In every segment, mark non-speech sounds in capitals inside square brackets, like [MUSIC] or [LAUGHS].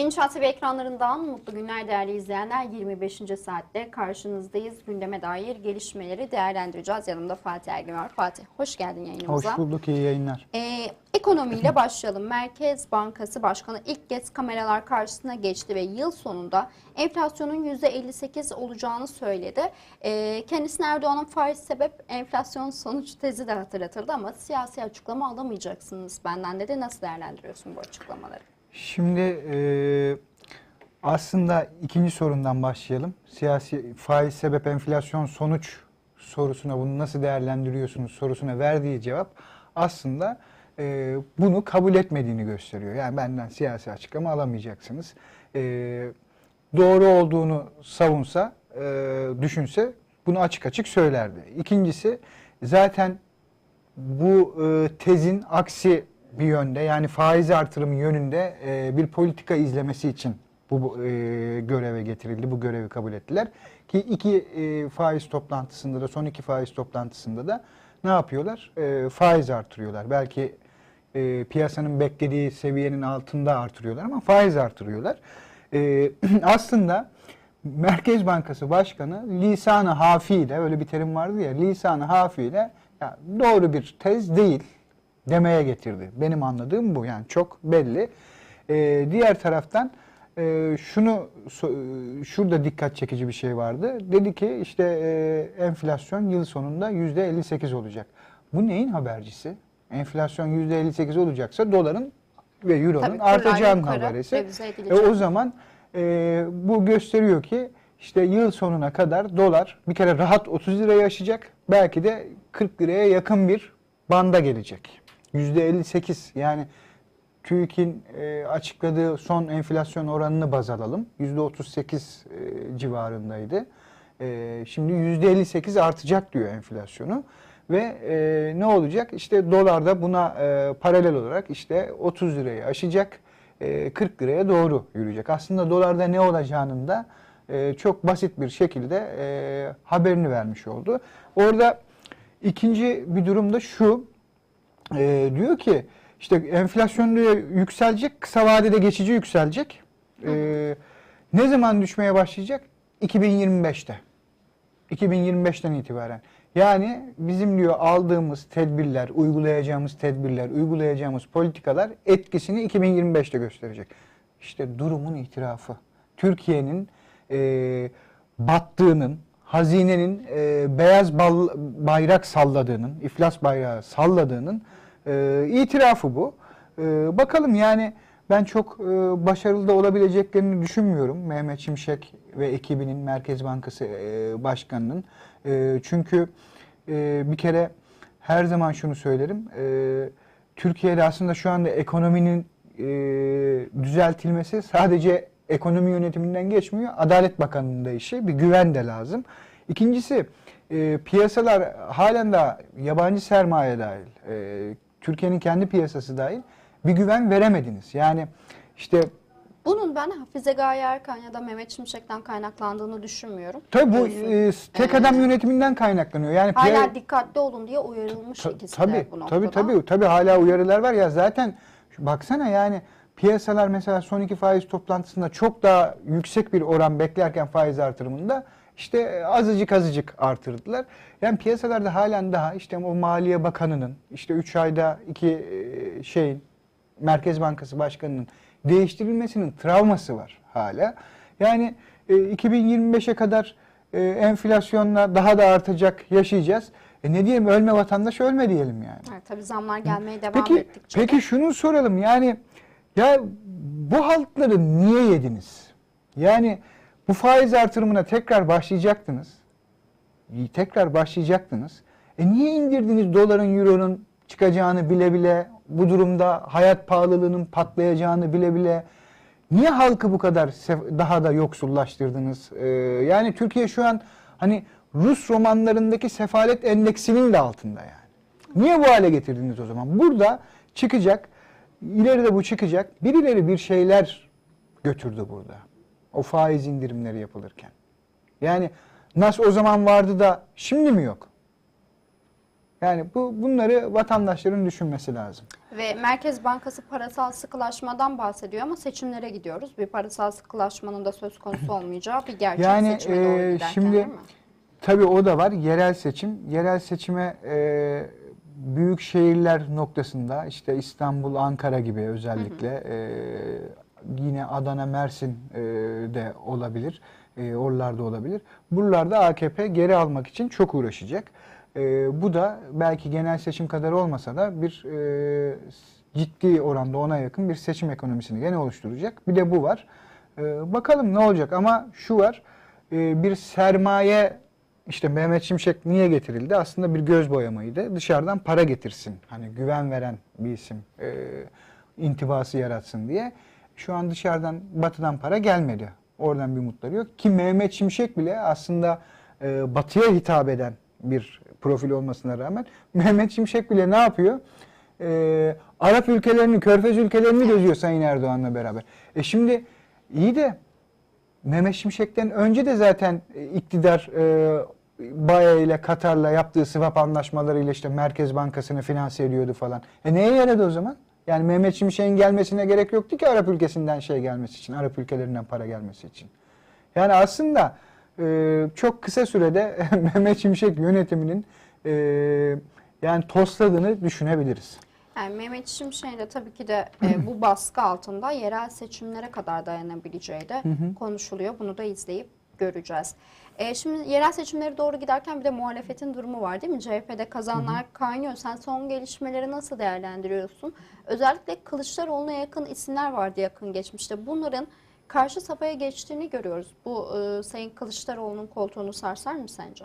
İnşaat TV ekranlarından mutlu günler değerli izleyenler. 25. saatte karşınızdayız. Gündeme dair gelişmeleri değerlendireceğiz. Yanımda Fatih Ergin var. Fatih hoş geldin yayınımıza. Hoş bulduk, iyi yayınlar. Ee, ekonomiyle [LAUGHS] başlayalım. Merkez Bankası Başkanı ilk kez kameralar karşısına geçti ve yıl sonunda enflasyonun %58 olacağını söyledi. Ee, kendisine Erdoğan'ın faiz sebep enflasyon sonuç tezi de hatırlatıldı ama siyasi açıklama alamayacaksınız benden dedi. Nasıl değerlendiriyorsun bu açıklamaları? Şimdi e, aslında ikinci sorundan başlayalım. Siyasi faiz sebep enflasyon sonuç sorusuna bunu nasıl değerlendiriyorsunuz sorusuna verdiği cevap aslında e, bunu kabul etmediğini gösteriyor. Yani benden siyasi açıklama alamayacaksınız. E, doğru olduğunu savunsa, e, düşünse bunu açık açık söylerdi. İkincisi zaten bu e, tezin aksi bir yönde yani faiz artırımı yönünde e, bir politika izlemesi için bu e, göreve getirildi, bu görevi kabul ettiler. Ki iki e, faiz toplantısında da son iki faiz toplantısında da ne yapıyorlar? E, faiz artırıyorlar. Belki e, piyasanın beklediği seviyenin altında artırıyorlar ama faiz artırıyorlar. E, [CLEARS THROAT] aslında Merkez Bankası Başkanı lisanı hafiyle öyle bir terim vardı ya lisanı hafiyle ya doğru bir tez değil demeye getirdi. Benim anladığım bu yani çok belli. Ee, diğer taraftan e, şunu so- şurada dikkat çekici bir şey vardı. Dedi ki işte e, enflasyon yıl sonunda yüzde 58 olacak. Bu neyin habercisi? Enflasyon yüzde 58 olacaksa doların ve euronun Tabii artacağının haberisi. E, o zaman e, bu gösteriyor ki işte yıl sonuna kadar dolar bir kere rahat 30 lirayı aşacak. Belki de 40 liraya yakın bir banda gelecek. %58 yani TÜİK'in e, açıkladığı son enflasyon oranını baz alalım. %38 e, civarındaydı. E, şimdi %58 artacak diyor enflasyonu. Ve e, ne olacak? İşte dolar da buna e, paralel olarak işte 30 lirayı aşacak. e, 40 liraya doğru yürüyecek. Aslında dolarda ne olacağının da e, çok basit bir şekilde e, haberini vermiş oldu. Orada ikinci bir durum da şu. E, diyor ki işte enflasyon diyor yükselecek, kısa vadede geçici yükselecek. E, ne zaman düşmeye başlayacak? 2025'te. 2025'ten itibaren. Yani bizim diyor aldığımız tedbirler, uygulayacağımız tedbirler, uygulayacağımız politikalar etkisini 2025'te gösterecek. İşte durumun itirafı. Türkiye'nin e, battığının, hazinenin e, beyaz bal, bayrak salladığının, iflas bayrağı salladığının e, itirafı bu. E, bakalım yani ben çok e, başarılı da olabileceklerini düşünmüyorum Mehmet Şimşek ve ekibinin Merkez Bankası e, Başkanı'nın. E, çünkü e, bir kere her zaman şunu söylerim. E, Türkiye'de aslında şu anda ekonominin e, düzeltilmesi sadece ekonomi yönetiminden geçmiyor. Adalet Bakanı'nın da işi. Bir güven de lazım. İkincisi e, piyasalar halen de yabancı sermaye dahil, e, Türkiye'nin kendi piyasası dahil bir güven veremediniz. Yani işte Bunun ben Hafize Gaye Erkan ya da Mehmet Şimşek'ten kaynaklandığını düşünmüyorum. tabii bu Diyorsun. e, tek adam yönetiminden kaynaklanıyor. Yani Hala dikkatli olun diye uyarılmış Ta- ikisi tabii, de bu noktada. tabii tabii tabii hala uyarılar var ya zaten baksana yani piyasalar mesela son iki faiz toplantısında çok daha yüksek bir oran beklerken faiz artırımında işte azıcık azıcık artırdılar. Yani piyasalarda halen daha işte o Maliye Bakanı'nın işte 3 ayda iki e, şeyin Merkez Bankası Başkanı'nın değiştirilmesinin travması var hala. Yani e, 2025'e kadar e, enflasyonla daha da artacak yaşayacağız. E ne diyelim ölme vatandaş ölme diyelim yani. Evet, tabii zamlar gelmeye devam Peki ettikçe. peki şunu soralım yani ya bu halkları niye yediniz? Yani bu faiz artırımına tekrar başlayacaktınız. Tekrar başlayacaktınız. E niye indirdiniz doların, euronun çıkacağını bile bile, bu durumda hayat pahalılığının patlayacağını bile bile niye halkı bu kadar daha da yoksullaştırdınız? Ee, yani Türkiye şu an hani Rus romanlarındaki sefalet endeksinin de altında yani. Niye bu hale getirdiniz o zaman? Burada çıkacak, ileride bu çıkacak. Birileri bir şeyler götürdü burada. O faiz indirimleri yapılırken. Yani nas o zaman vardı da şimdi mi yok? Yani bu bunları vatandaşların düşünmesi lazım. Ve Merkez Bankası parasal sıkılaşmadan bahsediyor ama seçimlere gidiyoruz. Bir parasal sıkılaşmanın da söz konusu olmayacağı bir gerçek Yani, seçime doğru e, giderken şimdi- değil mi? Tabii o da var. Yerel seçim. Yerel seçime e, büyük şehirler noktasında işte İstanbul, Ankara gibi özellikle e, yine Adana, Mersin e, de olabilir. E, oralarda olabilir. Buralarda AKP geri almak için çok uğraşacak. E, bu da belki genel seçim kadar olmasa da bir e, ciddi oranda ona yakın bir seçim ekonomisini gene oluşturacak. Bir de bu var. E, bakalım ne olacak ama şu var. E, bir sermaye işte Mehmet Şimşek niye getirildi? Aslında bir göz boyamaydı. Dışarıdan para getirsin. Hani güven veren bir isim e, intibası yaratsın diye. Şu an dışarıdan batıdan para gelmedi. Oradan bir umutları yok. Ki Mehmet Şimşek bile aslında e, batıya hitap eden bir profil olmasına rağmen [LAUGHS] Mehmet Şimşek bile ne yapıyor? E, Arap ülkelerini, Körfez ülkelerini geziyor Sayın Erdoğan'la beraber. E şimdi iyi de Mehmet Şimşek'ten önce de zaten e, iktidar e, Baya ile Katar'la yaptığı swap anlaşmalarıyla işte Merkez Bankası'nı finanse ediyordu falan. E neye yaradı o zaman? Yani Mehmet Şimşek'in gelmesine gerek yoktu ki Arap ülkesinden şey gelmesi için, Arap ülkelerinden para gelmesi için. Yani aslında e, çok kısa sürede [LAUGHS] Mehmet Şimşek yönetiminin e, yani tosladığını düşünebiliriz. Yani Mehmet Şimşek'in de tabii ki de e, [CLEARS THROAT] bu baskı altında yerel seçimlere kadar dayanabileceği de konuşuluyor. Bunu da izleyip göreceğiz. E, şimdi yerel seçimlere doğru giderken bir de muhalefetin durumu var değil mi? CHP'de kazanlar kaynıyor. Sen son gelişmeleri nasıl değerlendiriyorsun? Özellikle Kılıçdaroğlu'na yakın isimler vardı yakın geçmişte. Bunların karşı safhaya geçtiğini görüyoruz. Bu e, Sayın Kılıçdaroğlu'nun koltuğunu sarsar mı sence?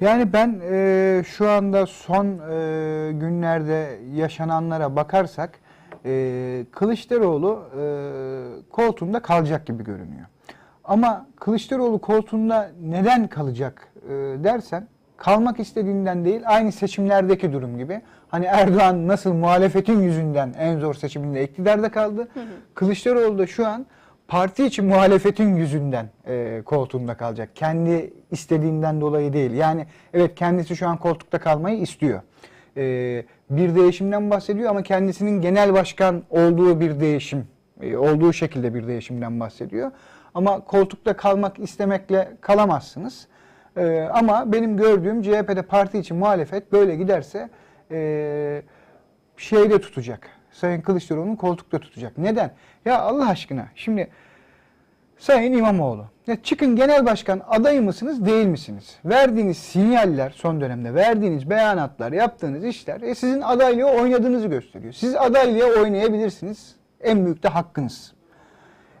Yani ben e, şu anda son e, günlerde yaşananlara bakarsak e, Kılıçdaroğlu e, koltuğunda kalacak gibi görünüyor. Ama Kılıçdaroğlu koltuğunda neden kalacak e, dersen kalmak istediğinden değil aynı seçimlerdeki durum gibi. Hani Erdoğan nasıl muhalefetin yüzünden en zor seçiminde iktidarda kaldı. Kılıçdaroğlu da şu an parti içi muhalefetin yüzünden e, koltuğunda kalacak. Kendi istediğinden dolayı değil. Yani evet kendisi şu an koltukta kalmayı istiyor. E, bir değişimden bahsediyor ama kendisinin genel başkan olduğu bir değişim, e, olduğu şekilde bir değişimden bahsediyor. Ama koltukta kalmak istemekle kalamazsınız. E, ama benim gördüğüm CHP'de parti içi muhalefet böyle giderse e, şeyde tutacak. Sayın Kılıçdaroğlu'nu koltukta tutacak. Neden? Ya Allah aşkına şimdi Sayın İmamoğlu ya çıkın genel başkan adayı mısınız değil misiniz? Verdiğiniz sinyaller son dönemde verdiğiniz beyanatlar yaptığınız işler e, sizin adaylığı oynadığınızı gösteriyor. Siz adaylığa oynayabilirsiniz. En büyük de hakkınız.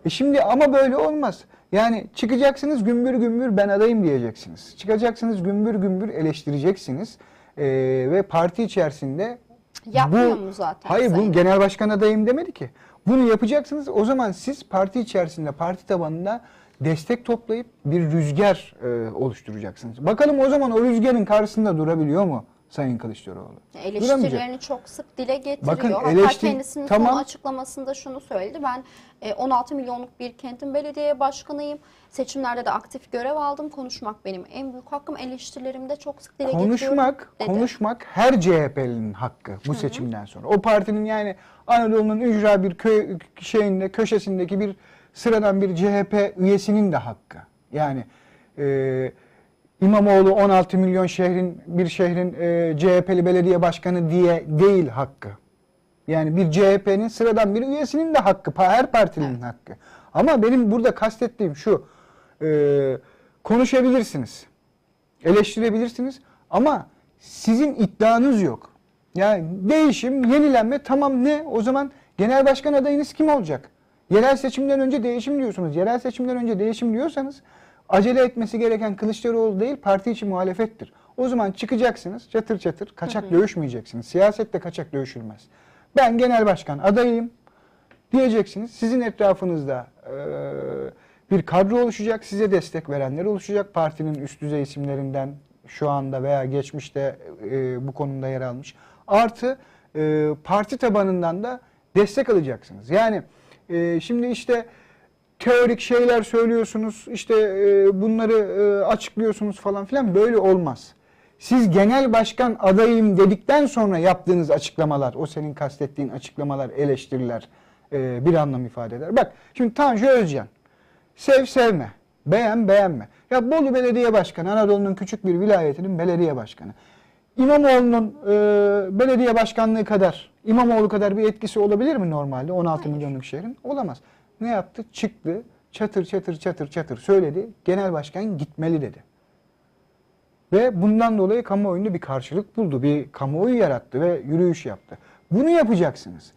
E şimdi ama böyle olmaz. Yani çıkacaksınız gümbür gümbür ben adayım diyeceksiniz. Çıkacaksınız gümbür gümbür eleştireceksiniz. E, ve parti içerisinde Yapmıyor mu zaten Hayır Sayın bunu genel başkan adayım demedi ki. Bunu yapacaksınız. O zaman siz parti içerisinde, parti tabanında destek toplayıp bir rüzgar e, oluşturacaksınız. Bakalım o zaman o rüzgarın karşısında durabiliyor mu Sayın Kılıçdaroğlu? Eleştirilerini çok sık dile getiriyor. Bakın, Hatta eleştir- kendisinin tamam. son açıklamasında şunu söyledi. Ben e, 16 milyonluk bir kentin belediye başkanıyım. Seçimlerde de aktif görev aldım. Konuşmak benim en büyük hakkım. Eleştirilerimi de çok sık dile getiriyorum. Konuşmak, dedi. konuşmak her CHP'linin hakkı bu seçimden sonra. O partinin yani Anadolu'nun ücra bir köy şeyinde köşesindeki bir sıradan bir CHP üyesinin de hakkı. Yani e, İmamoğlu 16 milyon şehrin bir şehrin e, CHP'li belediye başkanı diye değil hakkı. Yani bir CHP'nin sıradan bir üyesinin de hakkı, her partinin hakkı. Ama benim burada kastettiğim şu, e, konuşabilirsiniz, eleştirebilirsiniz ama sizin iddianız yok. Yani değişim, yenilenme tamam ne? O zaman genel başkan adayınız kim olacak? Yerel seçimden önce değişim diyorsunuz. Yerel seçimden önce değişim diyorsanız acele etmesi gereken Kılıçdaroğlu değil parti içi muhalefettir. O zaman çıkacaksınız çatır çatır kaçak dövüşmeyeceksiniz. Siyasette kaçak dövüşülmez. Ben genel başkan adayıyım diyeceksiniz. Sizin etrafınızda e, bir kadro oluşacak, size destek verenler oluşacak. Partinin üst düzey isimlerinden şu anda veya geçmişte e, bu konumda yer almış. Artı e, parti tabanından da destek alacaksınız. Yani e, şimdi işte teorik şeyler söylüyorsunuz, işte e, bunları e, açıklıyorsunuz falan filan böyle olmaz. Siz genel başkan adayım dedikten sonra yaptığınız açıklamalar, o senin kastettiğin açıklamalar, eleştiriler e, bir anlam ifade eder. Bak şimdi Tanju Özcan, sev sevme, beğen beğenme. Ya Bolu Belediye Başkanı, Anadolu'nun küçük bir vilayetinin belediye başkanı. İmamoğlu'nun e, belediye başkanlığı kadar, İmamoğlu kadar bir etkisi olabilir mi normalde 16 Hayır. milyonluk şehrin? Olamaz. Ne yaptı? Çıktı, çatır çatır çatır çatır söyledi. Genel başkan gitmeli dedi. Ve bundan dolayı kamuoyunda bir karşılık buldu. Bir kamuoyu yarattı ve yürüyüş yaptı. Bunu yapacaksınız.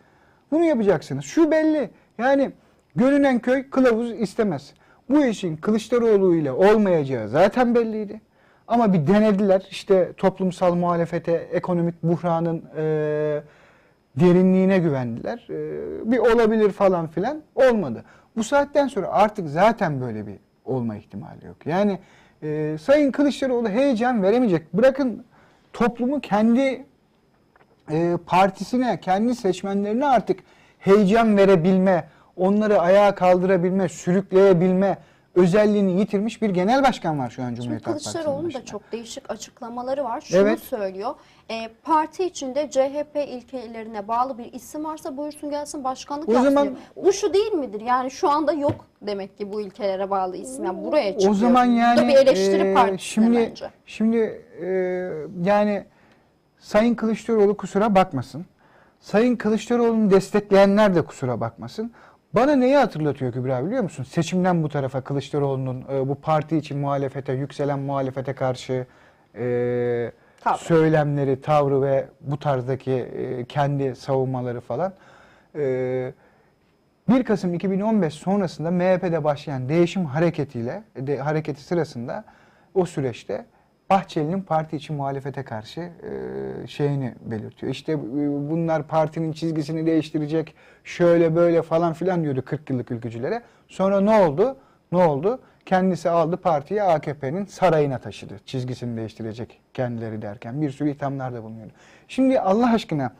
Bunu yapacaksınız. Şu belli. Yani görünen köy kılavuz istemez. Bu işin Kılıçdaroğlu ile olmayacağı zaten belliydi. Ama bir denediler. İşte toplumsal muhalefete, ekonomik buhranın e, derinliğine güvendiler. E, bir olabilir falan filan olmadı. Bu saatten sonra artık zaten böyle bir olma ihtimali yok. Yani e, Sayın Kılıçdaroğlu heyecan veremeyecek. Bırakın toplumu kendi e, partisine, kendi seçmenlerine artık heyecan verebilme, onları ayağa kaldırabilme, sürükleyebilme özelliğini yitirmiş bir genel başkan var şu an Cumhuriyet Halk Partisi'nin Kılıçdaroğlu'nun da çok değişik açıklamaları var. Şunu Evet. söylüyor. e, parti içinde CHP ilkelerine bağlı bir isim varsa buyursun gelsin başkanlık O yapsın zaman- diyor. Bu şu değil midir? Yani şu anda yok demek ki bu ilkelere bağlı isim. Yani buraya çıkıyor. O zaman yani Bu da bir eleştiri e, şimdi bence. şimdi e, yani Sayın Kılıçdaroğlu kusura bakmasın. Sayın Kılıçdaroğlu'nu destekleyenler de kusura bakmasın. Bana neyi hatırlatıyor Kübra biliyor musun? Seçimden bu tarafa Kılıçdaroğlu'nun e, bu parti için muhalefete, yükselen muhalefete karşı e, Tavrı. söylemleri, tavrı ve bu tarzdaki e, kendi savunmaları falan. E, 1 Kasım 2015 sonrasında MHP'de başlayan değişim hareketiyle de, hareketi sırasında o süreçte Bahçeli'nin parti içi muhalefete karşı e, şeyini belirtiyor. İşte e, bunlar partinin çizgisini değiştirecek, şöyle böyle falan filan diyordu 40 yıllık ülkücülere. Sonra ne oldu? Ne oldu? Kendisi aldı partiyi AKP'nin sarayına taşıdı. Çizgisini değiştirecek kendileri derken bir sürü ithamlarda bulunuyordu. Şimdi Allah aşkına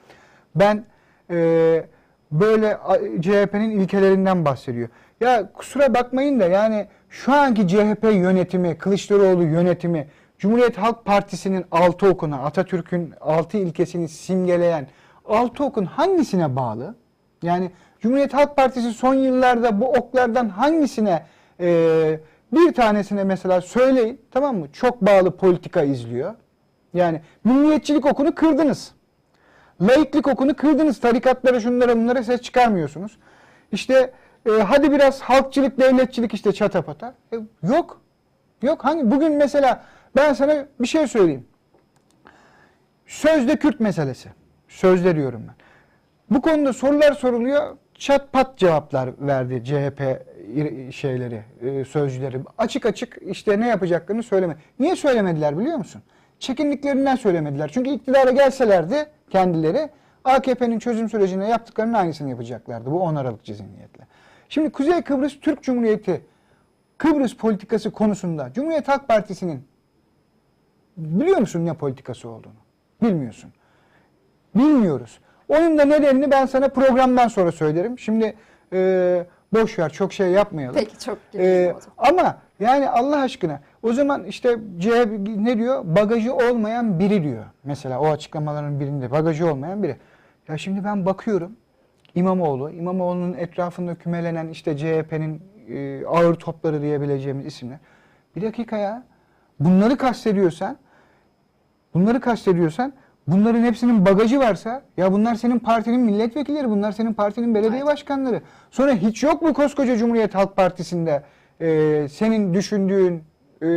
ben e, böyle CHP'nin ilkelerinden bahsediyor. Ya kusura bakmayın da yani şu anki CHP yönetimi, Kılıçdaroğlu yönetimi, Cumhuriyet Halk Partisi'nin altı okuna, Atatürk'ün altı ilkesini simgeleyen altı okun hangisine bağlı? Yani Cumhuriyet Halk Partisi son yıllarda bu oklardan hangisine e, bir tanesine mesela söyleyin tamam mı? Çok bağlı politika izliyor. Yani milliyetçilik okunu kırdınız. Laiklik okunu kırdınız. Tarikatlara şunlara bunlara ses çıkarmıyorsunuz. İşte e, hadi biraz halkçılık, devletçilik işte çatapata. E, yok. Yok. Hangi bugün mesela ben sana bir şey söyleyeyim. Sözde Kürt meselesi. Sözde diyorum ben. Bu konuda sorular soruluyor. Çat pat cevaplar verdi CHP şeyleri, e, sözcüleri. Açık açık işte ne yapacaklarını söyleme. Niye söylemediler biliyor musun? Çekindiklerinden söylemediler. Çünkü iktidara gelselerdi kendileri AKP'nin çözüm sürecine yaptıklarının aynısını yapacaklardı. Bu 10 Aralık zihniyetle. Şimdi Kuzey Kıbrıs Türk Cumhuriyeti Kıbrıs politikası konusunda Cumhuriyet Halk Partisi'nin biliyor musun ne politikası olduğunu? Bilmiyorsun. Bilmiyoruz. Onun da nedenini ben sana programdan sonra söylerim. Şimdi e, boş ver çok şey yapmayalım. Peki çok E, ama yani Allah aşkına o zaman işte CHP ne diyor? Bagajı olmayan biri diyor. Mesela o açıklamaların birinde bagajı olmayan biri. Ya şimdi ben bakıyorum İmamoğlu, İmamoğlu'nun etrafında kümelenen işte CHP'nin e, ağır topları diyebileceğimiz isimler. Bir dakika ya. Bunları kastediyorsan Bunları kastediyorsan bunların hepsinin bagajı varsa ya bunlar senin partinin milletvekilleri, bunlar senin partinin belediye Evet. başkanları. Sonra hiç yok mu koskoca Cumhuriyet Halk Partisi'nde e, senin düşündüğün e,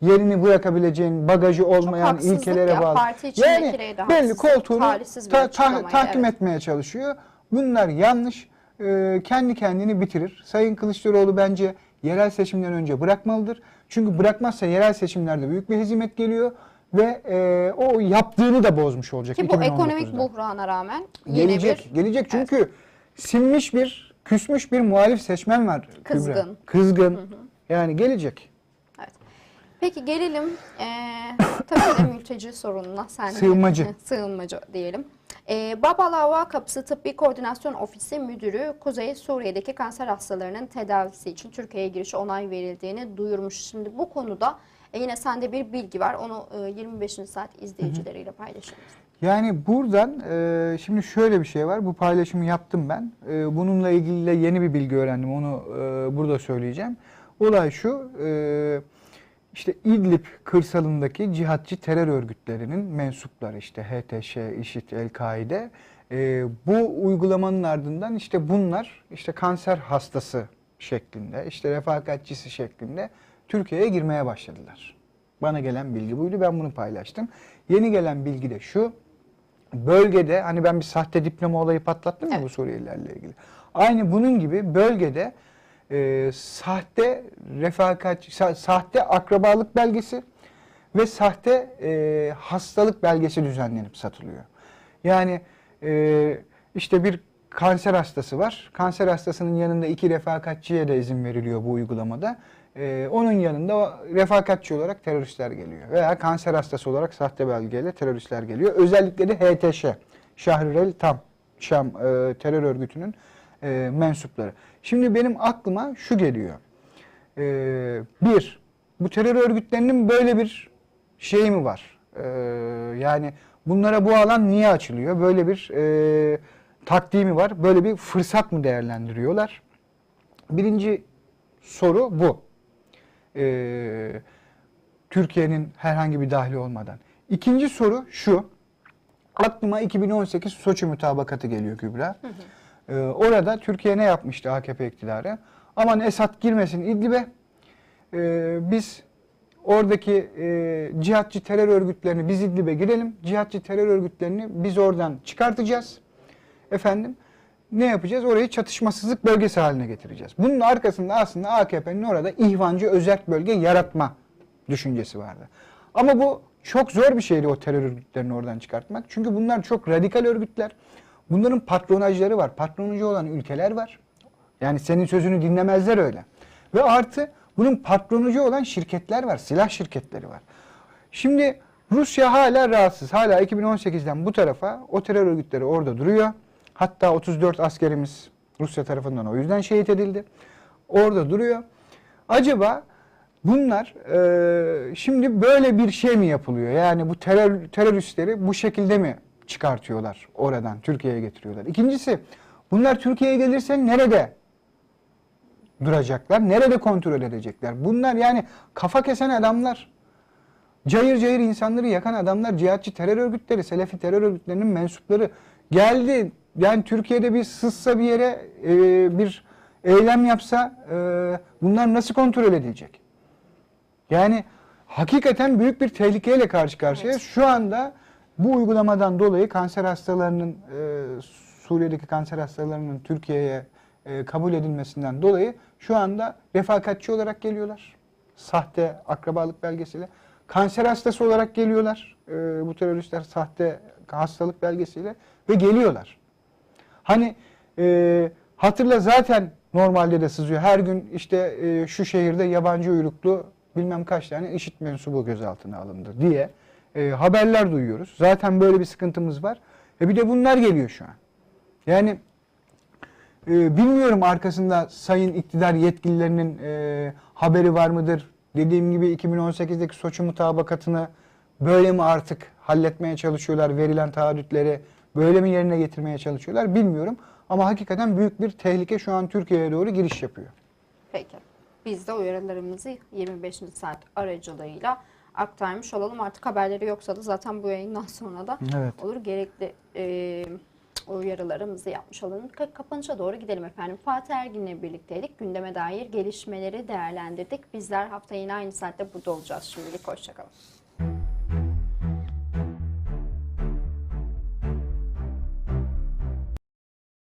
yerini bırakabileceğin bagajı olmayan ilkelere ya, bağlı. parti yani belli koltuğunu ta- ta- tahkim evet. etmeye çalışıyor. Bunlar yanlış. E, kendi kendini bitirir. Sayın Kılıçdaroğlu bence yerel seçimden önce bırakmalıdır. Çünkü bırakmazsa yerel seçimlerde büyük bir hezimet geliyor ve e, o yaptığını da bozmuş olacak. Ki bu ekonomik 2019'da. buhrana rağmen yine gelecek. bir Gelecek çünkü sinmiş bir, küsmüş bir muhalif seçmen var. Kübra. Kızgın. Kızgın. Yani gelecek. Evet. Peki gelelim eee tabii de mülteci sorununa. Sen Sığınmacı. [LAUGHS] Sığınmacı diyelim. Eee Babalava Kapısı Tıbbi Koordinasyon Ofisi Müdürü Kuzey Suriye'deki kanser hastalarının tedavisi için Türkiye'ye girişe onay verildiğini duyurmuş. Şimdi bu konuda E, yine sende bir bilgi var. Onu e, 25. saat izleyicileriyle paylaşırız. Yani buradan e, şimdi şöyle bir şey var. Bu paylaşımı yaptım ben. E, bununla ilgili de yeni bir bilgi öğrendim. Onu e, burada söyleyeceğim. Olay şu. E, işte İdlib kırsalındaki cihatçı terör örgütlerinin mensupları işte HTŞ, IŞİD, El-Kaide e, bu uygulamanın ardından işte bunlar işte kanser hastası şeklinde, işte refakatçisi şeklinde Türkiye'ye girmeye başladılar. Bana gelen bilgi buydu. Ben bunu paylaştım. Yeni gelen bilgi de şu. Bölgede hani ben bir sahte diploma olayı patlattım ya Evet. bu Suriyelilerle ilgili. Aynı bunun gibi bölgede e, sahte refakat, sa- sahte akrabalık belgesi ve sahte e, hastalık belgesi düzenlenip satılıyor. Yani e, işte bir kanser hastası var. Kanser hastasının yanında iki refakatçiye de izin veriliyor bu uygulamada. E, onun yanında refakatçi olarak teröristler geliyor. Veya kanser hastası olarak sahte belgeyle teröristler geliyor. Özellikle de HTŞ, Şahril Tam, Şam e, terör örgütünün e, mensupları. Şimdi benim aklıma şu geliyor. E, bir, bu terör örgütlerinin böyle bir şey mi var? E, yani bunlara bu alan niye açılıyor? Böyle bir e, taktiği var? Böyle bir fırsat mı değerlendiriyorlar? Birinci soru bu. E, Türkiye'nin herhangi bir dahli olmadan. İkinci soru şu. Aklıma 2018 Soçi mutabakatı geliyor Kübra. Ee, orada Türkiye ne yapmıştı AKP iktidarı? Aman Esad girmesin İdlib'e. Ee, biz oradaki e, cihatçı terör örgütlerini biz İdlib'e girelim. Cihatçı terör örgütlerini biz oradan çıkartacağız. Efendim ne yapacağız? Orayı çatışmasızlık bölgesi haline getireceğiz. Bunun arkasında aslında AKP'nin orada ihvancı özerk bölge yaratma düşüncesi vardı. Ama bu çok zor bir şeydi o terör örgütlerini oradan çıkartmak. Çünkü bunlar çok radikal örgütler. Bunların patronajları var. Patronajı olan ülkeler var. Yani senin sözünü dinlemezler öyle. Ve artı bunun patronajı olan şirketler var. Silah şirketleri var. Şimdi Rusya hala rahatsız. Hala 2018'den bu tarafa o terör örgütleri orada duruyor. Hatta 34 askerimiz Rusya tarafından o yüzden şehit edildi. Orada duruyor. Acaba bunlar e, şimdi böyle bir şey mi yapılıyor? Yani bu terör teröristleri bu şekilde mi çıkartıyorlar oradan Türkiye'ye getiriyorlar? İkincisi bunlar Türkiye'ye gelirse nerede duracaklar? Nerede kontrol edecekler? Bunlar yani kafa kesen adamlar. Cayır cayır insanları yakan adamlar, cihatçı terör örgütleri, Selefi terör örgütlerinin mensupları geldi. Yani Türkiye'de bir sızsa bir yere e, bir eylem yapsa e, bunlar nasıl kontrol edilecek? Yani hakikaten büyük bir tehlikeyle karşı karşıyayız. Şu anda bu uygulamadan dolayı kanser hastalarının e, Suriye'deki kanser hastalarının Türkiye'ye e, kabul edilmesinden dolayı şu anda refakatçi olarak geliyorlar. Sahte akrabalık belgesiyle. Kanser hastası olarak geliyorlar. E, bu teröristler sahte hastalık belgesiyle ve geliyorlar. Hani e, hatırla zaten normalde de sızıyor. Her gün işte e, şu şehirde yabancı uyruklu bilmem kaç tane IŞİD mensubu gözaltına alındı diye e, haberler duyuyoruz. Zaten böyle bir sıkıntımız var. E bir de bunlar geliyor şu an. Yani e, bilmiyorum arkasında sayın iktidar yetkililerinin e, haberi var mıdır? Dediğim gibi 2018'deki Soçi mutabakatını böyle mi artık halletmeye çalışıyorlar? Verilen taahhütleri böyle mi yerine getirmeye çalışıyorlar bilmiyorum. Ama hakikaten büyük bir tehlike şu an Türkiye'ye doğru giriş yapıyor. Peki. Biz de uyarılarımızı 25. saat aracılığıyla aktarmış olalım. Artık haberleri yoksa da zaten bu yayından sonra da Evet. olur. Gerekli e, uyarılarımızı yapmış olalım. Ka- Kapanışa doğru gidelim efendim. Fatih Ergin'le birlikteydik. Gündeme dair gelişmeleri değerlendirdik. Bizler hafta yine aynı saatte burada olacağız şimdilik. Hoşçakalın.